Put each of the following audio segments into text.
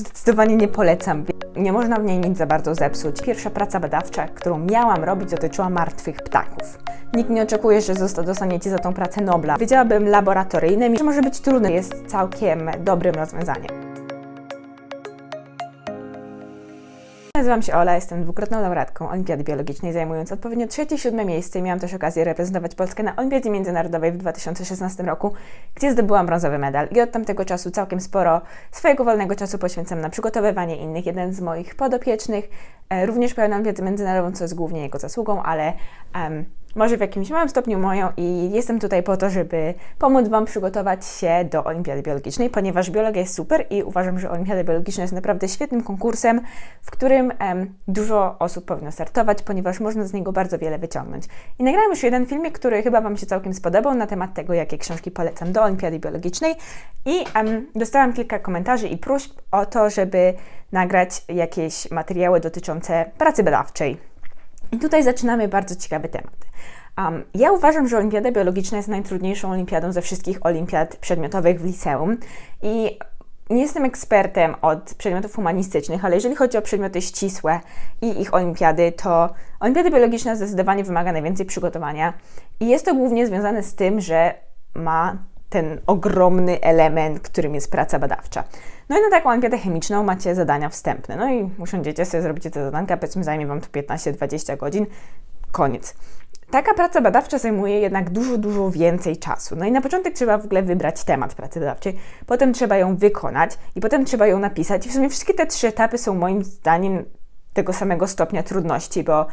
zdecydowanie nie polecam. Nie można w niej nic za bardzo zepsuć. Pierwsza praca badawcza, którą miałam robić, dotyczyła martwych ptaków. Nikt nie oczekuje, że dostaniecie za tą pracę Nobla. Wiedziałabym laboratoryjnym, że może być trudne, jest całkiem dobrym rozwiązaniem. Nazywam się Ola, jestem dwukrotną laureatką Olimpiady Biologicznej, zajmując odpowiednio trzecie i siódme miejsce miałam też okazję reprezentować Polskę na Olimpiadzie Międzynarodowej w 2016 roku, gdzie zdobyłam brązowy medal. I od tamtego czasu całkiem sporo swojego wolnego czasu poświęcam na przygotowywanie innych. Jeden z moich podopiecznych e, również pełna Olimpiadę Międzynarodową, co jest głównie jego zasługą, ale em, może w jakimś małym stopniu moją i jestem tutaj po to, żeby pomóc Wam przygotować się do Olimpiady Biologicznej, ponieważ biologia jest super i uważam, że Olimpiada Biologiczna jest naprawdę świetnym konkursem, w którym em, dużo osób powinno startować, ponieważ można z niego bardzo wiele wyciągnąć. I nagrałam już jeden filmik, który chyba Wam się całkiem spodobał na temat tego, jakie książki polecam do Olimpiady Biologicznej i em, dostałam kilka komentarzy i próśb o to, żeby nagrać jakieś materiały dotyczące pracy badawczej. I tutaj zaczynamy bardzo ciekawy temat. Um, ja uważam, że Olimpiada Biologiczna jest najtrudniejszą olimpiadą ze wszystkich olimpiad przedmiotowych w liceum i nie jestem ekspertem od przedmiotów humanistycznych, ale jeżeli chodzi o przedmioty ścisłe i ich olimpiady, to Olimpiada Biologiczna zdecydowanie wymaga najwięcej przygotowania i jest to głównie związane z tym, że ma ten ogromny element, którym jest praca badawcza. No i na taką olimpiadę chemiczną macie zadania wstępne. No i usiądziecie sobie, zrobicie te zadanka, powiedzmy zajmie Wam to 15-20 godzin, koniec. Taka praca badawcza zajmuje jednak dużo, dużo więcej czasu. No i na początek trzeba w ogóle wybrać temat pracy badawczej, potem trzeba ją wykonać i potem trzeba ją napisać. I w sumie wszystkie te trzy etapy są moim zdaniem tego samego stopnia trudności, bo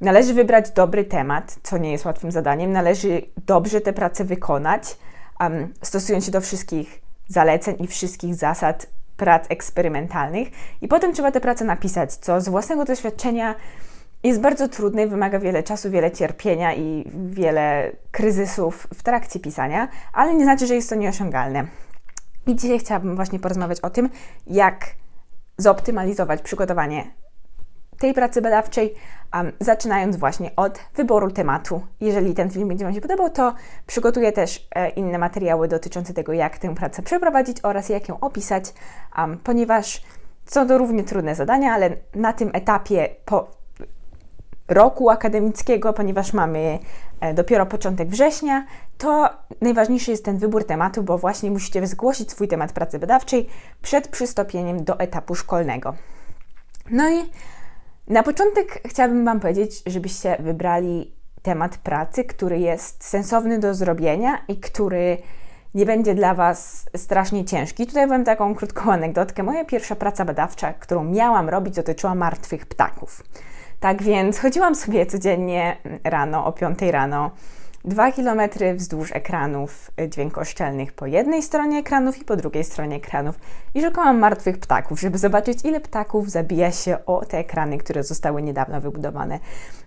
należy wybrać dobry temat, co nie jest łatwym zadaniem, należy dobrze tę pracę wykonać, um, stosując się do wszystkich zaleceń i wszystkich zasad prac eksperymentalnych i potem trzeba tę pracę napisać, co z własnego doświadczenia jest bardzo trudne i wymaga wiele czasu, wiele cierpienia i wiele kryzysów w trakcie pisania, ale nie znaczy, że jest to nieosiągalne. I dzisiaj chciałabym właśnie porozmawiać o tym, jak zoptymalizować przygotowanie tej pracy badawczej, um, zaczynając właśnie od wyboru tematu. Jeżeli ten film będzie Wam się podobał, to przygotuję też e, inne materiały dotyczące tego, jak tę pracę przeprowadzić oraz jak ją opisać, um, ponieważ są to równie trudne zadania, ale na tym etapie po roku akademickiego, ponieważ mamy e, dopiero początek września, to najważniejszy jest ten wybór tematu, bo właśnie musicie zgłosić swój temat pracy badawczej przed przystąpieniem do etapu szkolnego. No i na początek chciałabym Wam powiedzieć, żebyście wybrali temat pracy, który jest sensowny do zrobienia i który nie będzie dla Was strasznie ciężki. Tutaj powiem taką krótką anegdotkę. Moja pierwsza praca badawcza, którą miałam robić, dotyczyła martwych ptaków. Tak więc chodziłam sobie codziennie rano o 5 rano Dwa kilometry wzdłuż ekranów dźwiękoszczelnych po jednej stronie ekranów i po drugiej stronie ekranów i szukałam martwych ptaków, żeby zobaczyć, ile ptaków zabija się o te ekrany, które zostały niedawno wybudowane.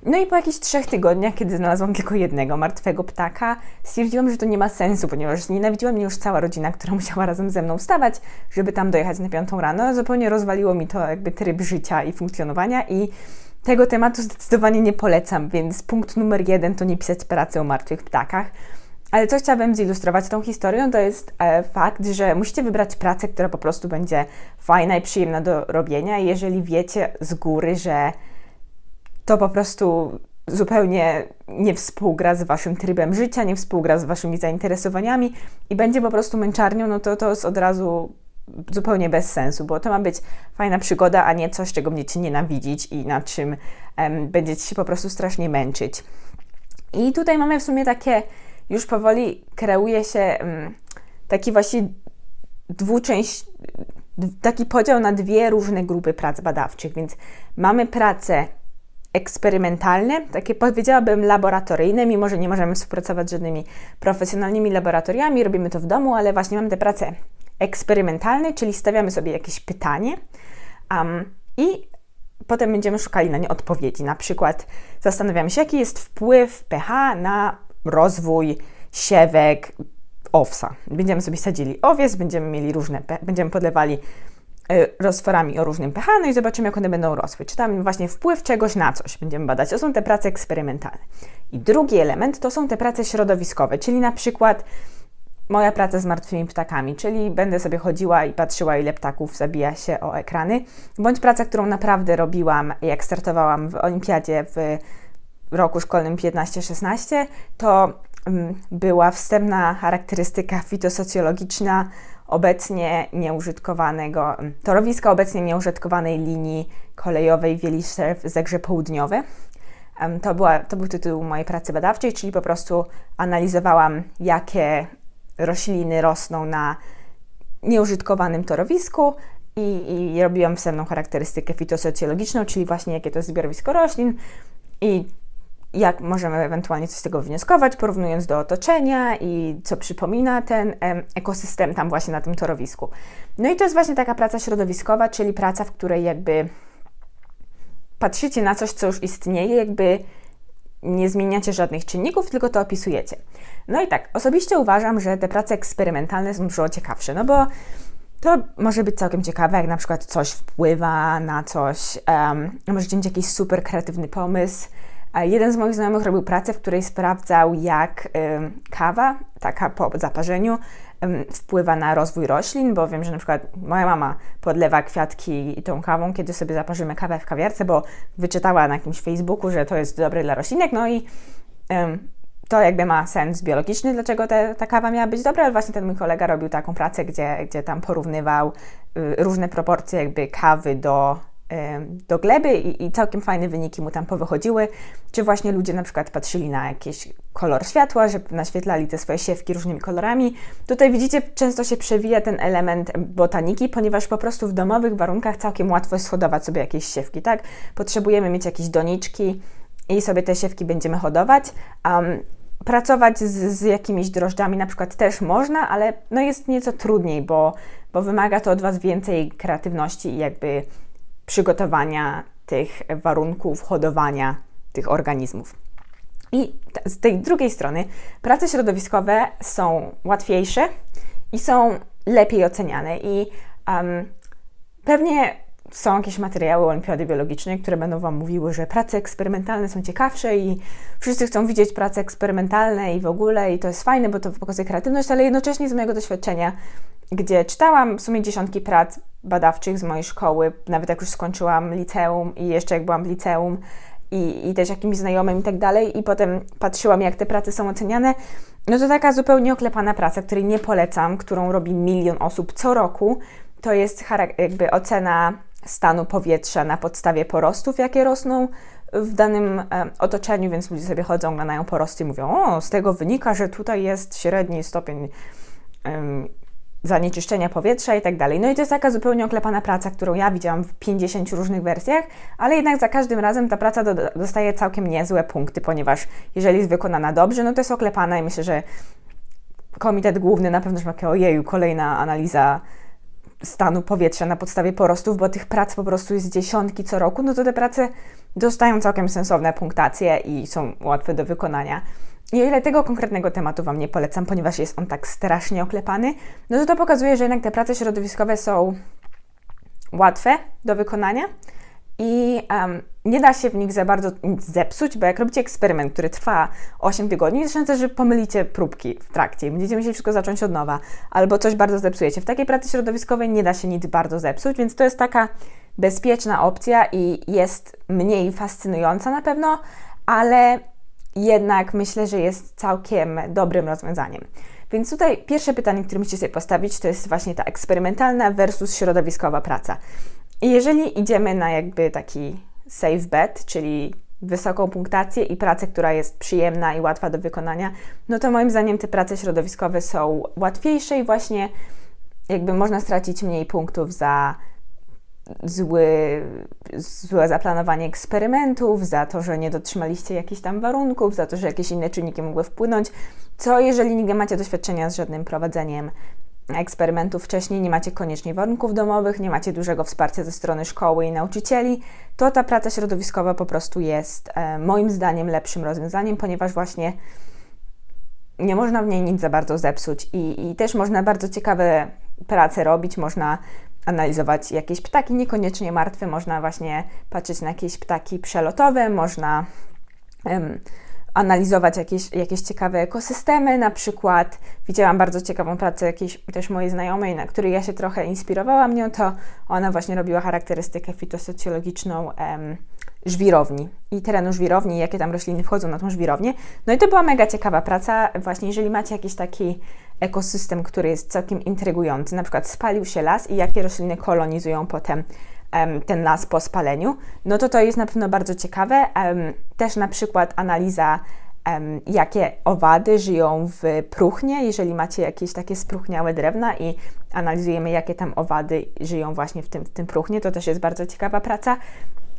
No i po jakichś trzech tygodniach, kiedy znalazłam tylko jednego martwego ptaka, stwierdziłam, że to nie ma sensu, ponieważ nienawidziła mnie już cała rodzina, która musiała razem ze mną wstawać, żeby tam dojechać na piątą rano. Zupełnie rozwaliło mi to jakby tryb życia i funkcjonowania i tego tematu zdecydowanie nie polecam, więc punkt numer jeden to nie pisać pracy o martwych ptakach. Ale co chciałabym zilustrować tą historią, to jest e, fakt, że musicie wybrać pracę, która po prostu będzie fajna i przyjemna do robienia. Jeżeli wiecie z góry, że to po prostu zupełnie nie współgra z waszym trybem życia, nie współgra z waszymi zainteresowaniami i będzie po prostu męczarnią, no to to jest od razu zupełnie bez sensu, bo to ma być fajna przygoda, a nie coś, czego będziecie nienawidzić i na czym um, będziecie się po prostu strasznie męczyć. I tutaj mamy w sumie takie, już powoli kreuje się um, taki właśnie dwuczęść, taki podział na dwie różne grupy prac badawczych, więc mamy prace eksperymentalne, takie powiedziałabym laboratoryjne, mimo że nie możemy współpracować z żadnymi profesjonalnymi laboratoriami, robimy to w domu, ale właśnie mamy te prace eksperymentalny, czyli stawiamy sobie jakieś pytanie um, i potem będziemy szukali na nie odpowiedzi. Na przykład zastanawiamy się, jaki jest wpływ pH na rozwój siewek owsa. Będziemy sobie sadzili owiec, będziemy mieli różne, będziemy podlewali y, roztworami o różnym pH, no i zobaczymy, jak one będą rosły. Czy tam właśnie wpływ czegoś na coś będziemy badać. To są te prace eksperymentalne. I drugi element to są te prace środowiskowe, czyli na przykład moja praca z martwymi ptakami, czyli będę sobie chodziła i patrzyła, ile ptaków zabija się o ekrany, bądź praca, którą naprawdę robiłam, jak startowałam w olimpiadzie w roku szkolnym 15-16, to um, była wstępna charakterystyka fitosocjologiczna obecnie nieużytkowanego, torowiska obecnie nieużytkowanej linii kolejowej Wieliszew Zegrze Południowe. To, była, to był tytuł mojej pracy badawczej, czyli po prostu analizowałam, jakie rośliny rosną na nieużytkowanym torowisku i, i robiłam wstępną charakterystykę fitosocjologiczną, czyli właśnie jakie to jest zbiorowisko roślin i jak możemy ewentualnie coś z tego wnioskować, porównując do otoczenia i co przypomina ten ekosystem tam właśnie na tym torowisku. No i to jest właśnie taka praca środowiskowa, czyli praca, w której jakby patrzycie na coś, co już istnieje, jakby nie zmieniacie żadnych czynników, tylko to opisujecie. No i tak, osobiście uważam, że te prace eksperymentalne są dużo ciekawsze, no bo to może być całkiem ciekawe, jak na przykład coś wpływa na coś, um, możecie mieć jakiś super kreatywny pomysł. Jeden z moich znajomych robił pracę, w której sprawdzał, jak um, kawa, taka po zaparzeniu, wpływa na rozwój roślin, bo wiem, że na przykład moja mama podlewa kwiatki tą kawą, kiedy sobie zaparzymy kawę w kawiarce, bo wyczytała na jakimś Facebooku, że to jest dobre dla roślinek, no i to jakby ma sens biologiczny, dlaczego te, ta kawa miała być dobra, ale właśnie ten mój kolega robił taką pracę, gdzie, gdzie tam porównywał y, różne proporcje jakby kawy do do gleby i, i, całkiem fajne wyniki mu tam powychodziły. Czy właśnie ludzie na przykład patrzyli na jakiś kolor światła, że naświetlali te swoje siewki różnymi kolorami. Tutaj widzicie, często się przewija ten element botaniki, ponieważ po prostu w domowych warunkach całkiem łatwo jest hodować sobie jakieś siewki, tak? Potrzebujemy mieć jakieś doniczki i sobie te siewki będziemy hodować. Um, pracować z, z, jakimiś drożdżami na przykład też można, ale no jest nieco trudniej, bo, bo wymaga to od Was więcej kreatywności i jakby przygotowania tych warunków hodowania tych organizmów. I z tej drugiej strony prace środowiskowe są łatwiejsze i są lepiej oceniane. I um, pewnie są jakieś materiały olimpiady biologicznej, które będą Wam mówiły, że prace eksperymentalne są ciekawsze i wszyscy chcą widzieć prace eksperymentalne i w ogóle, i to jest fajne, bo to pokazuje kreatywność, ale jednocześnie z mojego doświadczenia gdzie czytałam w sumie dziesiątki prac badawczych z mojej szkoły, nawet jak już skończyłam liceum i jeszcze jak byłam w liceum i, i też jakimś znajomym i tak dalej, i potem patrzyłam, jak te prace są oceniane, no to taka zupełnie oklepana praca, której nie polecam, którą robi milion osób co roku, to jest jakby ocena stanu powietrza na podstawie porostów, jakie rosną w danym otoczeniu, więc ludzie sobie chodzą, oglądają porosty i mówią, o, z tego wynika, że tutaj jest średni stopień zanieczyszczenia powietrza i tak dalej. No i to jest taka zupełnie oklepana praca, którą ja widziałam w 50 różnych wersjach, ale jednak za każdym razem ta praca do, dostaje całkiem niezłe punkty, ponieważ jeżeli jest wykonana dobrze, no to jest oklepana i myślę, że Komitet Główny na pewno ma takie, ojeju, kolejna analiza stanu powietrza na podstawie porostów, bo tych prac po prostu jest dziesiątki co roku, no to te prace dostają całkiem sensowne punktacje i są łatwe do wykonania. I o ile tego konkretnego tematu Wam nie polecam, ponieważ jest on tak strasznie oklepany, no to to pokazuje, że jednak te prace środowiskowe są łatwe do wykonania i um, nie da się w nich za bardzo nic zepsuć, bo jak robicie eksperyment, który trwa 8 tygodni, jest szansa, że pomylicie próbki w trakcie i będziecie musieli wszystko zacząć od nowa, albo coś bardzo zepsujecie. W takiej pracy środowiskowej nie da się nic bardzo zepsuć, więc to jest taka bezpieczna opcja i jest mniej fascynująca na pewno, ale jednak myślę, że jest całkiem dobrym rozwiązaniem. Więc tutaj pierwsze pytanie, które musicie sobie postawić, to jest właśnie ta eksperymentalna versus środowiskowa praca. I jeżeli idziemy na jakby taki safe bet, czyli wysoką punktację i pracę, która jest przyjemna i łatwa do wykonania, no to moim zdaniem te prace środowiskowe są łatwiejsze i właśnie jakby można stracić mniej punktów za zły, złe zaplanowanie eksperymentów, za to, że nie dotrzymaliście jakichś tam warunków, za to, że jakieś inne czynniki mogły wpłynąć. Co jeżeli nie macie doświadczenia z żadnym prowadzeniem eksperymentów wcześniej, nie macie koniecznie warunków domowych, nie macie dużego wsparcia ze strony szkoły i nauczycieli, to ta praca środowiskowa po prostu jest e, moim zdaniem lepszym rozwiązaniem, ponieważ właśnie nie można w niej nic za bardzo zepsuć i, i też można bardzo ciekawe prace robić, można analizować jakieś ptaki, niekoniecznie martwe, można właśnie patrzeć na jakieś ptaki przelotowe, można um, analizować jakieś, jakieś ciekawe ekosystemy. Na przykład widziałam bardzo ciekawą pracę jakiejś też mojej znajomej, na której ja się trochę inspirowałam nią, to ona właśnie robiła charakterystykę fitosocjologiczną żwirowni i terenu żwirowni, jakie tam rośliny wchodzą na tą żwirownię. No i to była mega ciekawa praca, właśnie jeżeli macie jakiś taki ekosystem, który jest całkiem intrygujący, na przykład spalił się las i jakie rośliny kolonizują potem ten las po spaleniu, no to to jest na pewno bardzo ciekawe. Też na przykład analiza, jakie owady żyją w próchnie, jeżeli macie jakieś takie spróchniałe drewna i analizujemy, jakie tam owady żyją właśnie w tym, w tym próchnie, to też jest bardzo ciekawa praca.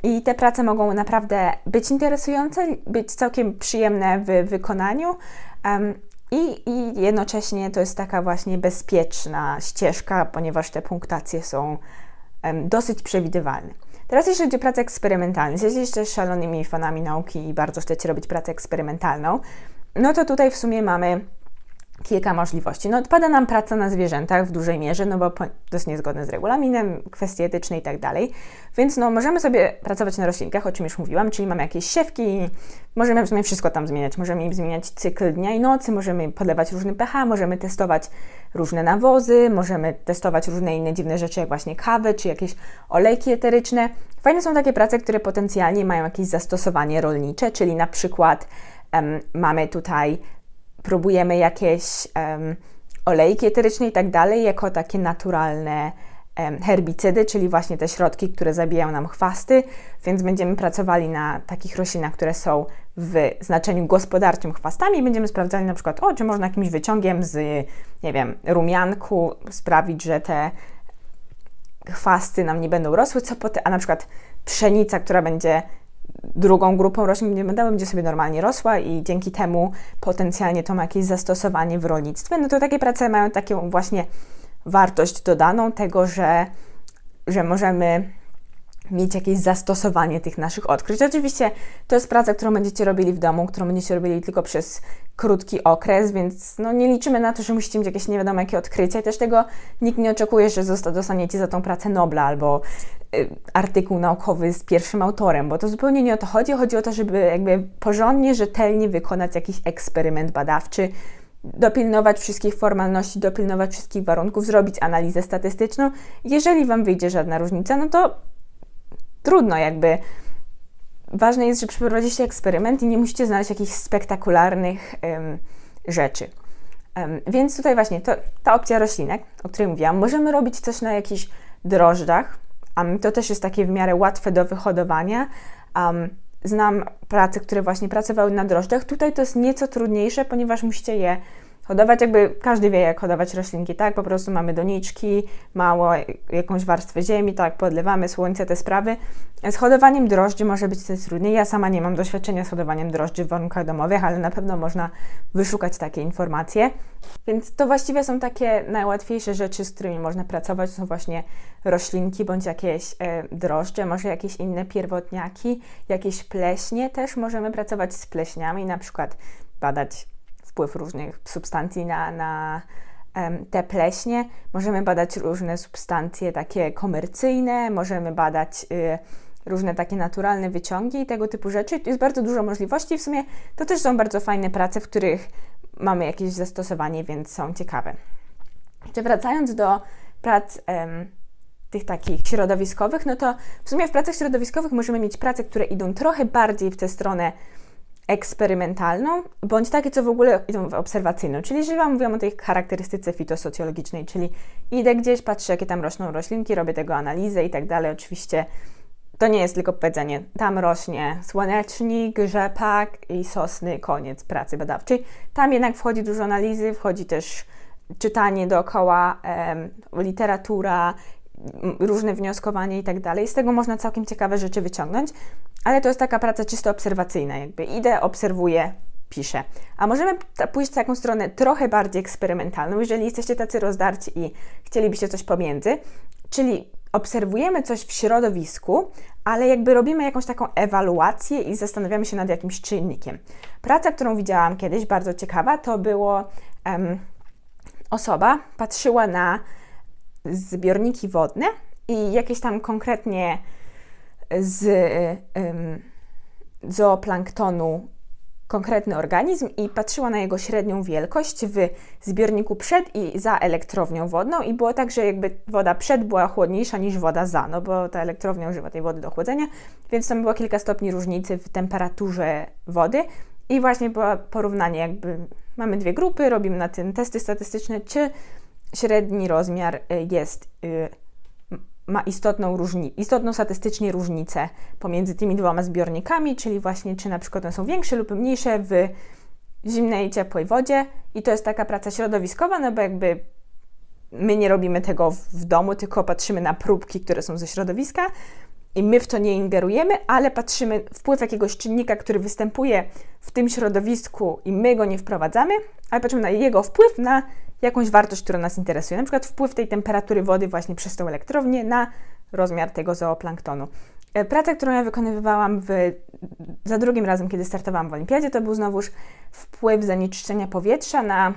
I te prace mogą naprawdę być interesujące, być całkiem przyjemne w wykonaniu. I, I jednocześnie to jest taka właśnie bezpieczna ścieżka, ponieważ te punktacje są um, dosyć przewidywalne. Teraz jeśli chodzi o pracę eksperymentalną, jesteście szalonymi fanami nauki i bardzo chcecie robić pracę eksperymentalną, no to tutaj w sumie mamy kilka możliwości. No, odpada nam praca na zwierzętach w dużej mierze, no bo to jest niezgodne z regulaminem, kwestie etyczne i tak dalej. Więc no, możemy sobie pracować na roślinkach, o czym już mówiłam, czyli mamy jakieś siewki, możemy w sumie wszystko tam zmieniać. Możemy im zmieniać cykl dnia i nocy, możemy podlewać różny pH, możemy testować różne nawozy, możemy testować różne inne dziwne rzeczy, jak właśnie kawę czy jakieś olejki eteryczne. Fajne są takie prace, które potencjalnie mają jakieś zastosowanie rolnicze, czyli na przykład mamy tutaj próbujemy jakieś um, olejki eteryczne i tak dalej, jako takie naturalne um, herbicydy, czyli właśnie te środki, które zabijają nam chwasty, więc będziemy pracowali na takich roślinach, które są w znaczeniu gospodarczym chwastami i będziemy sprawdzali na przykład, o, czy można jakimś wyciągiem z, nie wiem, rumianku sprawić, że te chwasty nam nie będą rosły, co a na przykład pszenica, która będzie drugą grupą roślin nie będą, będzie sobie normalnie rosła i dzięki temu potencjalnie to ma jakieś zastosowanie w rolnictwie, no to takie prace mają taką właśnie wartość dodaną tego, że, że możemy mieć jakieś zastosowanie tych naszych odkryć. Oczywiście to jest praca, którą będziecie robili w domu, którą będziecie robili tylko przez krótki okres, więc no nie liczymy na to, że musicie mieć jakieś nie wiadomo jakie odkrycie. I też tego nikt nie oczekuje, że dostaniecie za tą pracę Nobla albo y, artykuł naukowy z pierwszym autorem, bo to zupełnie nie o to chodzi. Chodzi o to, żeby jakby porządnie, rzetelnie wykonać jakiś eksperyment badawczy, dopilnować wszystkich formalności, dopilnować wszystkich warunków, zrobić analizę statystyczną. Jeżeli Wam wyjdzie żadna różnica, no to trudno jakby. Ważne jest, że przeprowadziliście eksperyment i nie musicie znaleźć jakichś spektakularnych um, rzeczy. Um, więc tutaj właśnie to, ta opcja roślinek, o której mówiłam, możemy robić coś na jakichś drożdżach. Um, to też jest takie w miarę łatwe do wyhodowania. znam prace, które właśnie pracowały na drożdżach. Tutaj to jest nieco trudniejsze, ponieważ musicie je hodować, jakby każdy wie, jak hodować roślinki, tak? Po prostu mamy doniczki, mało jakąś warstwę ziemi, tak? Podlewamy słońce, te sprawy. Z hodowaniem drożdży może być coś trudniej. Ja sama nie mam doświadczenia z hodowaniem drożdży w warunkach domowych, ale na pewno można wyszukać takie informacje. Więc to właściwie są takie najłatwiejsze rzeczy, z którymi można pracować. Są właśnie roślinki bądź jakieś e, drożdże, może jakieś inne pierwotniaki, jakieś pleśnie. Też możemy pracować z pleśniami, na przykład badać wpływ różnych substancji na, na te pleśnie. Możemy badać różne substancje takie komercyjne, możemy badać y, różne takie naturalne wyciągi i tego typu rzeczy. Jest bardzo dużo możliwości. W sumie to też są bardzo fajne prace, w których mamy jakieś zastosowanie, więc są ciekawe. Jeszcze wracając do prac tych takich środowiskowych, no to w sumie w pracach środowiskowych możemy mieć prace, które idą trochę bardziej w tę stronę eksperymentalną, bądź takie, co w ogóle idą w obserwacyjną. Czyli jeżeli Wam mówiłam o tej charakterystyce fitosocjologicznej, czyli idę gdzieś, patrzę, jakie tam rosną roślinki, robię tego analizę i tak dalej. Oczywiście to nie jest tylko powiedzenie, tam rośnie słonecznik, rzepak i sosny, koniec pracy badawczej. Tam jednak wchodzi dużo analizy, wchodzi też czytanie dookoła, literatura, różne wnioskowanie i tak dalej. Z tego można całkiem ciekawe rzeczy wyciągnąć, ale to jest taka praca czysto obserwacyjna, jakby idę, obserwuję, piszę. A możemy pójść w taką stronę trochę bardziej eksperymentalną, jeżeli jesteście tacy rozdarci i chcielibyście coś pomiędzy, czyli obserwujemy coś w środowisku, ale jakby robimy jakąś taką ewaluację i zastanawiamy się nad jakimś czynnikiem. Praca, którą widziałam kiedyś, bardzo ciekawa, to było osoba patrzyła na zbiorniki wodne i jakieś tam konkretnie z um, zooplanktonu konkretny organizm i patrzyła na jego średnią wielkość w zbiorniku przed i za elektrownią wodną i było tak, że jakby woda przed była chłodniejsza niż woda za, no bo ta elektrownia używa tej wody do chłodzenia, więc tam było kilka stopni różnicy w temperaturze wody i właśnie było porównanie jakby mamy dwie grupy, robimy na tym testy statystyczne, czy średni rozmiar y, jest y, ma istotną, różni- istotną statystycznie różnicę pomiędzy tymi dwoma zbiornikami, czyli właśnie czy na przykład one są większe lub mniejsze w zimnej i ciepłej wodzie. I to jest taka praca środowiskowa, no bo jakby my nie robimy tego w domu, tylko patrzymy na próbki, które są ze środowiska i my w to nie ingerujemy, ale patrzymy wpływ jakiegoś czynnika, który występuje w tym środowisku i my go nie wprowadzamy, ale patrzymy na jego wpływ na jakąś wartość, która nas interesuje, na przykład wpływ tej temperatury wody właśnie przez tą elektrownię na rozmiar tego zooplanktonu. E, praca, którą ja wykonywałam w, za drugim razem, kiedy startowałam w olimpiadzie, to był znowuż wpływ zanieczyszczenia powietrza na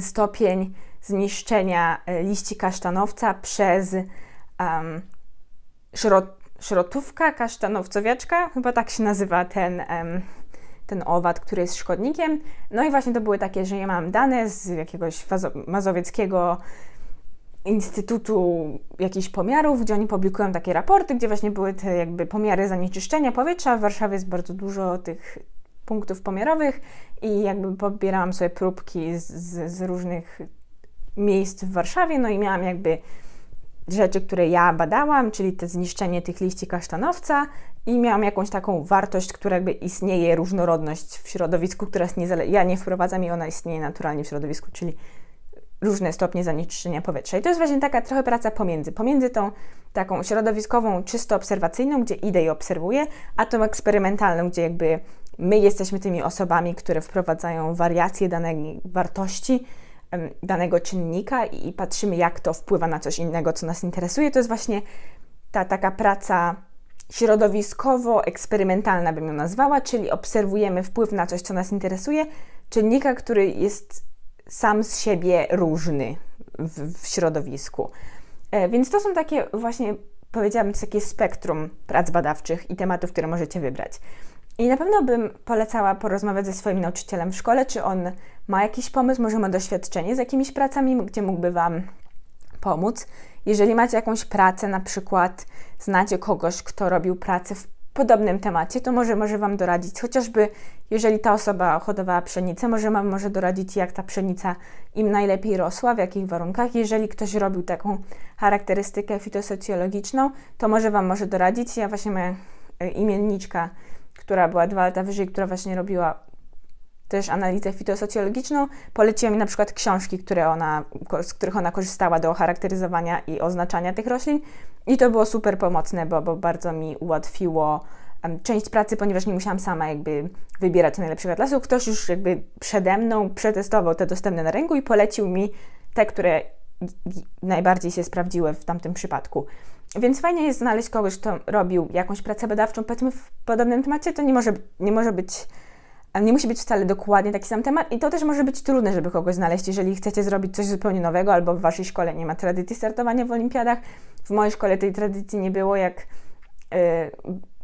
stopień zniszczenia e, liści kasztanowca przez um, kasztanowcowiaczka, chyba tak się nazywa ten, um, ten owad, który jest szkodnikiem. No i właśnie to były takie, że ja mam dane z jakiegoś mazowieckiego Instytutu jakichś pomiarów, gdzie oni publikują takie raporty, gdzie właśnie były te jakby pomiary zanieczyszczenia powietrza. W Warszawie jest bardzo dużo tych punktów pomiarowych i jakby pobierałam sobie próbki z, z, z różnych miejsc w Warszawie, no i miałam jakby rzeczy, które ja badałam, czyli te zniszczenie tych liści kasztanowca i miałam jakąś taką wartość, która jakby istnieje, różnorodność w środowisku, która jest niezale- ja nie wprowadzam i ona istnieje naturalnie w środowisku, czyli różne stopnie zanieczyszczenia powietrza. I to jest właśnie taka trochę praca pomiędzy, pomiędzy tą taką środowiskową, czysto obserwacyjną, gdzie idę i obserwuję, a tą eksperymentalną, gdzie jakby my jesteśmy tymi osobami, które wprowadzają wariacje danej wartości, danego czynnika i patrzymy, jak to wpływa na coś innego, co nas interesuje. To jest właśnie ta taka praca środowiskowo-eksperymentalna, bym ją nazwała, czyli obserwujemy wpływ na coś, co nas interesuje, czynnika, który jest sam z siebie różny w, w środowisku. E, więc to są takie właśnie, powiedziałabym, takie spektrum prac badawczych i tematów, które możecie wybrać. I na pewno bym polecała porozmawiać ze swoim nauczycielem w szkole, czy on ma jakiś pomysł, może ma doświadczenie z jakimiś pracami, gdzie mógłby Wam pomóc. Jeżeli macie jakąś pracę, na przykład znacie kogoś, kto robił pracę w podobnym temacie, to może może Wam doradzić, chociażby jeżeli ta osoba hodowała pszenicę, może Wam może doradzić, jak ta pszenica im najlepiej rosła, w jakich warunkach. Jeżeli ktoś robił taką charakterystykę fitosocjologiczną, to może Wam może doradzić. Ja właśnie moja e, imienniczka która była dwa lata wyżej, która właśnie robiła też analizę fitosocjologiczną, poleciła mi na przykład książki, które ona, z których ona korzystała do charakteryzowania i oznaczania tych roślin. I to było super pomocne, bo, bo bardzo mi ułatwiło część pracy, ponieważ nie musiałam sama jakby wybierać najlepszych atlasów. Ktoś już jakby przede mną przetestował te dostępne na rynku i polecił mi te, które najbardziej się sprawdziły w tamtym przypadku. Więc fajnie jest znaleźć kogoś, kto robił jakąś pracę badawczą, powiedzmy w podobnym temacie. To nie może, nie może być, nie musi być wcale dokładnie taki sam temat i to też może być trudne, żeby kogoś znaleźć, jeżeli chcecie zrobić coś zupełnie nowego albo w waszej szkole nie ma tradycji startowania w olimpiadach. W mojej szkole tej tradycji nie było, jak yy,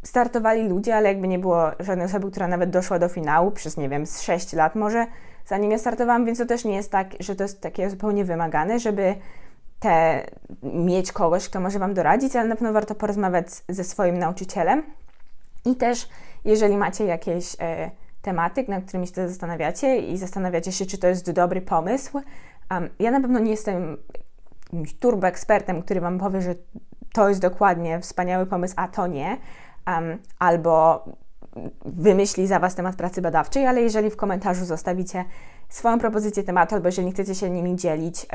startowali ludzie, ale jakby nie było żadnej osoby, która nawet doszła do finału przez, nie wiem, z 6 lat może, zanim ja startowałam, więc to też nie jest tak, że to jest takie zupełnie wymagane, żeby te, mieć kogoś, kto może Wam doradzić, ale na pewno warto porozmawiać ze swoim nauczycielem. I też, jeżeli macie jakieś e, tematy, nad którymi się zastanawiacie i zastanawiacie się, czy to jest dobry pomysł, um, ja na pewno nie jestem jakimś turbo ekspertem, który Wam powie, że to jest dokładnie wspaniały pomysł, a to nie, um, albo wymyśli za Was temat pracy badawczej, ale jeżeli w komentarzu zostawicie swoją propozycję tematu, albo jeżeli chcecie się nimi dzielić,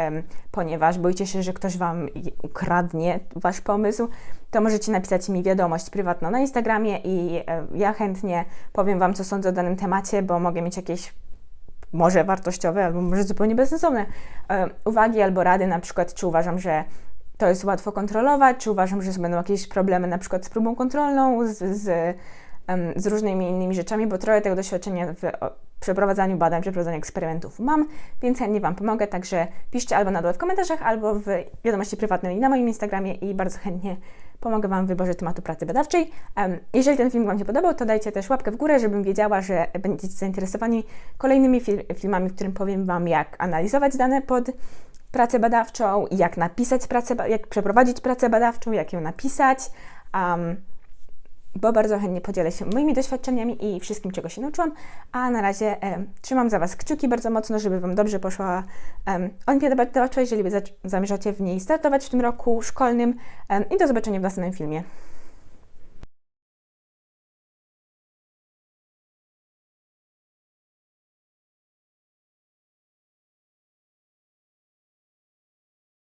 ponieważ boicie się, że ktoś Wam ukradnie Wasz pomysł, to możecie napisać mi wiadomość prywatną na Instagramie i ja chętnie powiem Wam, co sądzę o danym temacie, bo mogę mieć jakieś może wartościowe, albo może zupełnie bezsensowne uwagi albo rady, na przykład czy uważam, że to jest łatwo kontrolować, czy uważam, że będą jakieś problemy na przykład z próbą kontrolną, z, z z różnymi innymi rzeczami, bo trochę tego doświadczenia w przeprowadzaniu badań, przeprowadzaniu eksperymentów mam, więc chętnie Wam pomogę, także piszcie albo na dole w komentarzach, albo w wiadomości prywatnej na moim Instagramie i bardzo chętnie pomogę Wam w wyborze tematu pracy badawczej. Jeżeli ten film Wam się podobał, to dajcie też łapkę w górę, żebym wiedziała, że będziecie zainteresowani kolejnymi fil- filmami, w którym powiem Wam, jak analizować dane pod pracę badawczą, jak napisać pracę, jak przeprowadzić pracę badawczą, jak ją napisać. em, bo bardzo chętnie podzielę się moimi doświadczeniami i wszystkim, czego się nauczyłam. A na razie em, trzymam za Was kciuki bardzo mocno, żeby Wam dobrze poszła um, Olimpiada Badawcza, jeżeli zamierzacie w niej startować w tym roku szkolnym. Em, I do zobaczenia w następnym filmie.